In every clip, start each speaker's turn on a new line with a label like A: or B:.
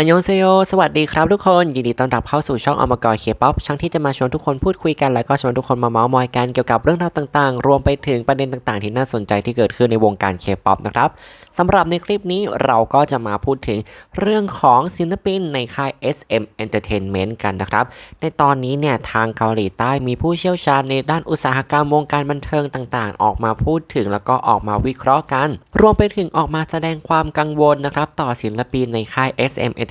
A: อันยองเซโยสวัสดีครับทุกคน ยินดีต้อนรับเข้าสู่ช่องอมกรเคป๊อปช่องที่จะมาชวนทุกคนพูดคุยกัน แล้วก็ชวนทุกคนมาเมาส์มอยกันเกี่ยวกับเรื่องราวต่างๆ รวมไปถึงประเด็นต่างๆ ที่น่าสนใจที่เกิดขึ้นในวงการเคป๊อปนะครับสำหรับในคลิปนี้เราก็จะมาพูดถึงเรื่องของศิลปินในค่าย SM Entertainment กันนะครับ ในตอนนี้เนี่ยทางเกาหลีใต้มีผู้เชี่ยวชาญในด้านอุตสาหกรรมวงการบันเทิงต่างๆ ออกมาพูดถึงแล้วก็ออกมาวิเคราะห์กัน รวมไปถึงออกมาแสดงความกังวลนะครับต่อศิลปินในค่าย SM Entertainment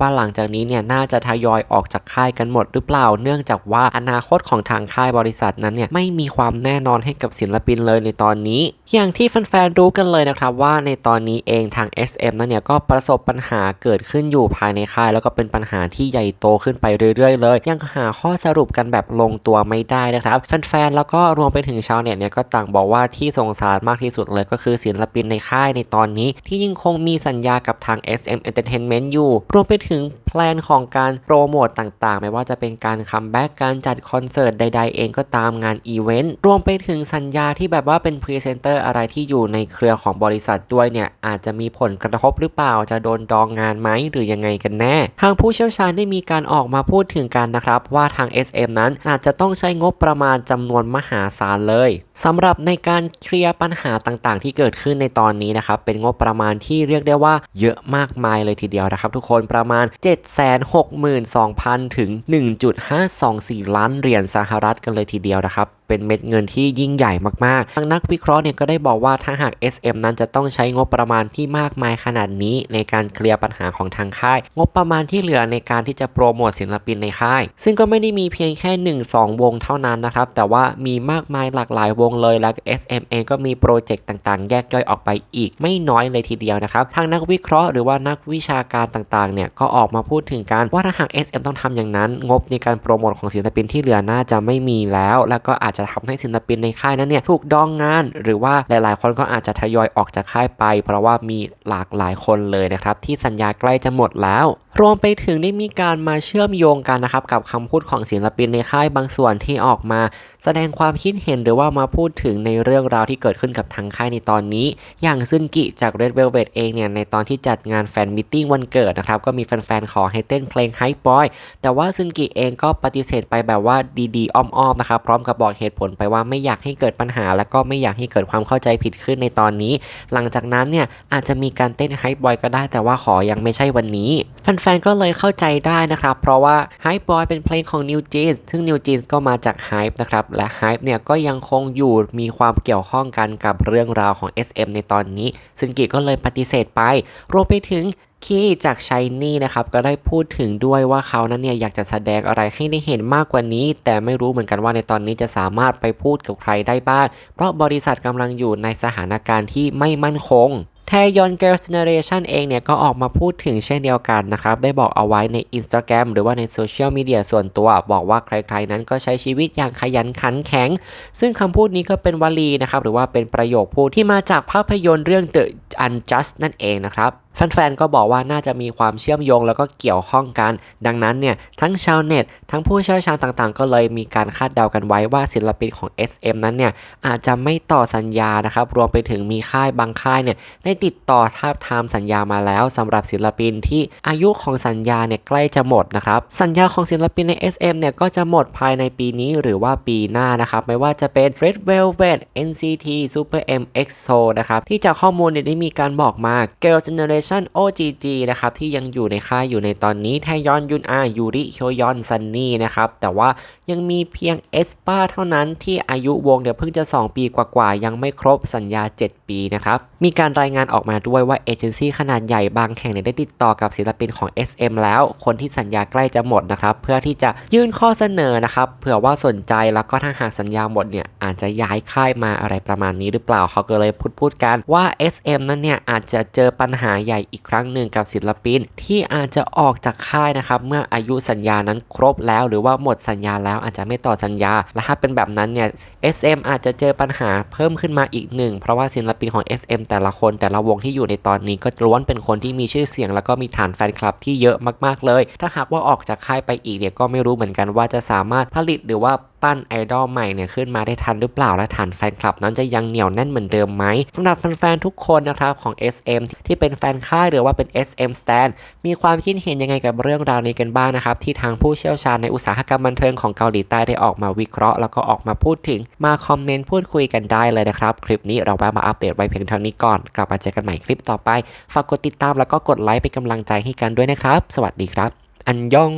A: ว่าหลังจากนี้เนี่ยน่าจะทยอยออกจากค่ายกันหมดหรือเปล่า เนื่องจากว่าอนาคตของทางค่ายบริษัทนั้นเนี่ยไม่มีความแน่นอนให้กับศิลปินเลยในตอนนี้ อย่างที่แฟนๆรู้กันเลยนะครับว่าในตอนนี้เองทาง SM นั้นเนี่ยก็ประสบปัญหาเกิดขึ้นอยู่ภายในค่าย แล้วก็เป็นปัญหาที่ใหญ่โตขึ้นไปเรื่อยๆ เลย ยังหาข้อสรุปกันแบบลงตัวไม่ได้นะครับแฟนๆแล้วก็รวมไปถึงชาวเน็ตเนี่ยก็ต่างบอกว่าที่สงสารมากที่สุดเลยก็คือศิลปินในค่ายในตอนนี้ ที่ยังคงมีสัญญากับทาง SM Entertainment อยู่รวมไปถึงแพลนของการโปรโมตต่างๆ ไม่ว่าจะเป็นการคัมแบ็กการจัดคอนเสิร์ตใด ๆ เองก็ตามงานอีเวนต์ รวมไปถึงสัญญาที่แบบว่าเป็นพรีเซนเตอร์อะไรที่อยู่ในเครือของบริษัทด้วยเนี่ย อาจจะมีผลกระทบหรือเปล่าจะโดนดองงานไหมหรือยังไงกันแน่ ทางผู้เชี่ยวชาญได้มีการออกมาพูดถึงกันนะครับ ว่าทาง SM นั้นอาจจะต้องใช้งบประมาณจำนวนมหาศาลเลย สำหรับในการเคลียร์ปัญหาต่างๆ ที่เกิดขึ้นในตอนนี้นะครับเป็นงบประมาณที่เรียกได้ว่าเยอะมากมายเลยทีเดียวนะครับทุกคนประมาณ 762,000 ถึง 1.524 ล้านเหรียญสหรัฐกันเลยทีเดียวนะครับ เป็นเม็ดเงินที่ยิ่งใหญ่มากๆ ทางนักวิเคราะห์เนี่ยก็ได้บอกว่าถ้าหาก SM นั้นจะต้องใช้งบประมาณที่มากมายขนาดนี้ ในการเคลียร์ปัญหาของทางค่าย งบประมาณที่เหลือในการที่จะโปรโมทศิลปินในค่าย ซึ่งก็ไม่ได้มีเพียงแค่ 1-2 วงเท่านั้นนะครับ แต่ว่ามีมากมายหลากหลายวงเลยแล้ว SM เองก็มีโปรเจกต์ต่างๆ แยกย่อยออกไปอีกไม่น้อยเลยทีเดียวนะครับ ทางนักวิเคราะห์หรือว่านักวิชาการต่างๆ เนี่ยก็ออกมาพูดถึงการว่าถ้าหาก SM ต้องทำอย่างนั้น งบในการโปรโมทของศิลปินที่เหลือน่าจะไม่มีแล้ว แล้วก็อาจจะทำให้ศิลปินในค่ายนั้นเนี่ยถูกดองงาน หรือว่าหลาย ๆ คนก็อาจจะทยอยออกจากค่ายไป เพราะว่ามีหลากหลายคนเลยนะครับที่สัญญาใกล้จะหมดแล้ว รวมไปถึงได้มีการมาเชื่อมโยงกันนะครับกับคำพูดของศิลปินในค่ายบางส่วนที่ออกมา แสดงความคิดเห็นหรือว่ามาพูดถึงในเรื่องราวที่เกิดขึ้นกับทางค่ายในตอนนี้ อย่างซึนกิจาก Red Velvet เองเนี่ยในตอนที่จัดงานแฟนมิทติ้งวันเกิดนะครับก็มีแฟนๆขอให้เต้นเพลง Hype Boy แต่ว่าซึนกิเองก็ปฏิเสธไปแบบว่าดีๆอ้อมๆนะครับพร้อมกับบอกเหตุผลไปว่าไม่อยากให้เกิดปัญหา และก็ไม่อยากให้เกิดความเข้าใจผิดขึ้นในตอนนี้ หลังจากนั้นเนี่ยอาจจะมีการเต้น Hype Boy ก็ได้ แต่ว่าขอยังไม่ใช่วันนี้แฟฟนๆก็เลยเข้าใจได้นะครับ เพราะว่า Hype Boy เป็นเพลงของ New Jeans ซึ่ง New Jeans ก็มาจาก Hype นะครับ และ Hype เนี่ยก็ยังคงอยู่มีความเกี่ยวข้องกันกับเรื่องราวของ SM ในตอนนี้ ซึนกิก็เลยปฏิเสธไป รวมไปถึงคีจากชายนี่นะครับก็ได้พูดถึงด้วยว่าเขานั้นเนี่ยอยากจะแสดงอะไรให้ได้เห็นมากกว่านี้ แต่ไม่รู้เหมือนกันว่าในตอนนี้จะสามารถไปพูดกับใครได้บ้าง เพราะบริษัทกำลังอยู่ในสถานการณ์ที่ไม่มั่นคง แทยอนเกิร์ลเจเนเรชันเองเนี่ยก็ออกมาพูดถึงเช่นเดียวกันนะครับ ได้บอกเอาไว้ใน Instagram หรือว่าในโซเชียลมีเดียส่วนตัวบอกว่าใครๆนั้นก็ใช้ชีวิตอย่างขยันขันแข็ง ซึ่งคำพูดนี้ก็เป็นวลีนะครับ หรือว่าเป็นประโยคพูดที่มาจากภาพยนตร์เรื่อง The Unjust นั่นเองนะครับแฟนๆก็บอกว่าน่าจะมีความเชื่อมโยงแล้วก็เกี่ยวข้องกัน ดังนั้นเนี่ยทั้งชาวเน็ต ทั้งผู้เชี่ยวชาญต่างๆ ก็เลยมีการคาดเดากันไว้ว่าศิลปินของ SM นั้นเนี่ยอาจจะไม่ต่อสัญญานะครับ รวมไปถึงมีค่ายบางค่ายเนี่ยได้ติดต่อทาบทามสัญญามาแล้วสำหรับศิลปินที่อายุของสัญญาเนี่ยใกล้จะหมดนะครับสัญญาของศิลปินใน SM เนี่ยก็จะหมดภายในปีนี้หรือว่าปีหน้านะครับไม่ว่าจะเป็น Red Velvet NCT Super M EXO นะครับที่จากข้อมูลเนี่ยได้มีีการบอกมา Girl Generation OGG นะครับที่ยังอยู่ในค่ายอยู่ในตอนนี้แทยอนยุนอายูริโฮยอนซันนี่นะครับแต่ว่ายังมีเพียงเอสปาเท่านั้นที่อายุวงเนี่ยวเพิ่งจะ 2 ปีกว่าๆ ยังไม่ครบสัญญา 7 ปีนะครับมีการรายงานออกมาด้วยว่าเอเจนซี่ขนาดใหญ่บางแห่งเนี่ยได้ติดต่อกับศิลปินของ SM แล้วคนที่สัญญาใกล้จะหมดนะครับเพื่อที่จะยื่นข้อเสนอนะครับเผื่อว่าสนใจแล้วก็ถ้าหากสัญญาหมดเนี่ยอาจจะย้ายค่ายมาอะไรประมาณนี้หรือเปล่าเขาก็เลยพูดพูดกันว่า SM นั้นเนี่ยอาจจะเจอปัญหาใหญ่อีกครั้งหนึ่งกับศิลปิน ที่อาจจะออกจากค่ายนะครับเมื่ออายุสัญญานั้นครบแล้ว หรือว่าหมดสัญญาแล้วอาจจะไม่ต่อสัญญา และถ้าเป็นแบบนั้นเนี่ย SM อาจจะเจอปัญหาเพิ่มขึ้นมาอีกหนึ่งเพราะว่าศิลปินของ SM แต่ละคนแต่ละวงที่อยู่ในตอนนี้ก็ล้วนเป็นคนที่มีชื่อเสียง แล้วก็มีฐานแฟนคลับที่เยอะมากๆเลย ถ้าหากว่าออกจากค่ายไปอีกเนี่ยก็ไม่รู้เหมือนกันว่าจะสามารถผลิตหรือว่าปั้นไอดอลใหม่เนี่ยขึ้นมาได้ทันหรือเปล่าและฐานแฟนคลับนั้นจะยังเหนียวแน่นเหมือนเดิมไหมสำหรับแฟนๆทุกคนนะครับของ SM ที่เป็นแฟนค่ายหรือว่าเป็น SM Stan มีความคิดเห็นยังไงกับเรื่องราวนี้กันบ้างนะครับที่ทางผู้เชี่ยวชาญในอุตสาหกรรมบันเทิงของเกาหลีใต้ได้ออกมาวิเคราะห์ แล้วก็ออกมาพูดถึงมาคอมเมนต์พูดคุยกันได้เลยนะครับ คลิปนี้เราแวะมาอัปเดตไว้เพียงเท่านี้ก่อนกลับมาเจอกันใหม่คลิปต่อไปฝากกดติดตามแล้วก็กดไลค์เป็นกำลังใจให้กันด้วยนะครับ สวัสดีครับ อันยอง